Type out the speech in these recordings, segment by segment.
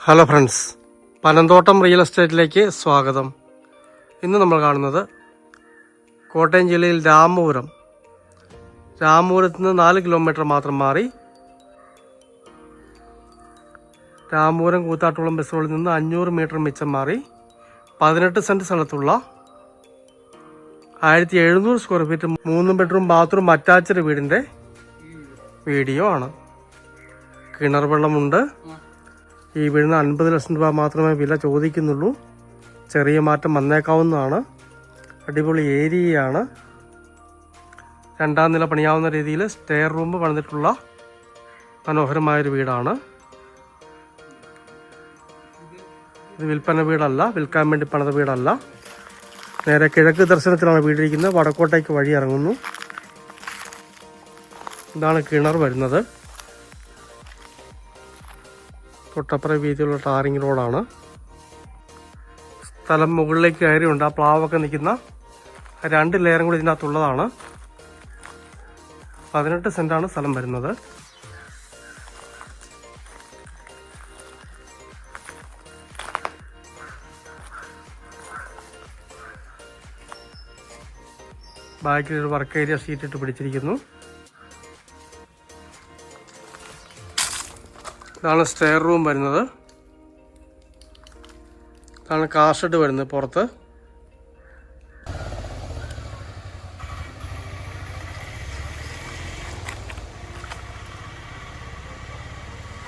Hello friends Panamthottam real എസ്റ്റേറ്റിലേക്ക് സ്വാഗതം. ഇന്ന് നമ്മൾ കാണുന്നത് കോട്ടയം ജില്ലയിൽ രാമപുരം. രാമപുരത്ത് നിന്ന് നാല് കിലോമീറ്റർ മാത്രം മാറി രാമപുരം കൂത്താട്ടുകുളം ബസ് റോഡിൽ നിന്ന് അഞ്ഞൂറ് മീറ്റർ മിച്ചം മാറി പതിനെട്ട് സെന്റ് സ്ഥലത്തുള്ള ആയിരത്തി എഴുന്നൂറ് സ്ക്വയർ ഫീറ്റ് മൂന്ന് ബെഡ്റൂം ബാത്റൂം അറ്റാച്ച്ഡ് വീടിന്റെ വീഡിയോ ആണ്. കിണർ വെള്ളമുണ്ട്. ഈ വീടിന് അൻപത് ലക്ഷം രൂപ മാത്രമേ വില ചോദിക്കുന്നുള്ളൂ. ചെറിയ മാറ്റം വന്നേക്കാവുന്നതാണ്. അടിപൊളി ഏരിയയാണ്. രണ്ടാം നില പണിയാവുന്ന രീതിയിൽ സ്റ്റെയർ റൂം പണിതിട്ടുള്ള മനോഹരമായൊരു വീടാണ്. ഇത് വിൽപ്പന വീടല്ല വിൽക്കാൻ വേണ്ടി പണിത വീടല്ല. നേരെ കിഴക്ക് ദർശനത്തിലാണ് വീടിരിക്കുന്നത്. വടക്കോട്ടേക്ക് വഴി ഇറങ്ങുന്നു. ഇതാണ് കിണർ വരുന്നത്. തൊട്ടപ്പുറ വീതിയുള്ള ടാറിങ് റോഡാണ്. സ്ഥലം മുകളിലേക്ക് കയറിയുണ്ട്. ആ പ്ലാവൊക്കെ നിൽക്കുന്ന രണ്ട് ലെയറും കൂടി ഇതിനകത്തുള്ളതാണ്. പതിനെട്ട് സെന്റാണ് സ്ഥലം വരുന്നത്. ബാക്കിലൊരു വർക്ക് ഏരിയ ഇട്ട് പിടിച്ചിരിക്കുന്നു. ഇതാണ് സ്റ്റെയർ റൂം വരുന്നത്. ഇതാണ് കാർ ഷെഡ് വരുന്നത് പുറത്ത്.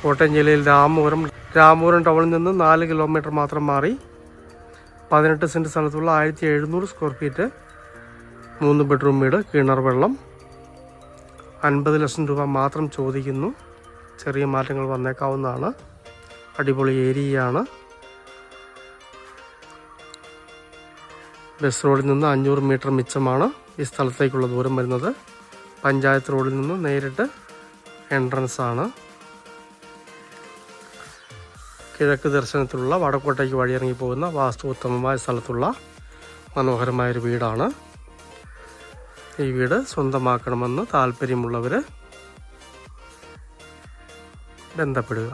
കോട്ടയം ജില്ലയിൽ രാമപുരം രാമപുരം ടൗണിൽ നിന്ന് നാല് കിലോമീറ്റർ മാത്രം മാറി പതിനെട്ട് സെന്റ് സ്ഥലത്തുള്ള ആയിരത്തി എഴുന്നൂറ് സ്ക്വയർ ഫീറ്റ് മൂന്ന് ബെഡ്റൂം വീട് കിണർ വെള്ളം. അൻപത് ലക്ഷം രൂപ മാത്രം ചോദിക്കുന്നു. ചെറിയ മാറ്റങ്ങൾ വന്നേക്കാവുന്നതാണ്. അടിപൊളി ഏരിയയാണ്. ബസ് റോഡിൽ നിന്ന് അഞ്ഞൂറ് മീറ്റർ മിച്ചമാണ് ഈ സ്ഥലത്തേക്കുള്ള ദൂരം വരുന്നത്. പഞ്ചായത്ത് റോഡിൽ നിന്ന് നേരിട്ട് എൻട്രൻസ് ആണ് കിഴക്ക് ദർശനത്തിലുള്ള വടക്കോട്ടേക്ക് വഴിയിറങ്ങി പോകുന്ന വാസ്തു ഉത്തമമായ സ്ഥലത്തുള്ള മനോഹരമായൊരു വീടാണ്. ഈ വീട് സ്വന്തമാക്കണമെന്ന് താല്പര്യമുള്ളവർ ബന്ധപ്പെടുക.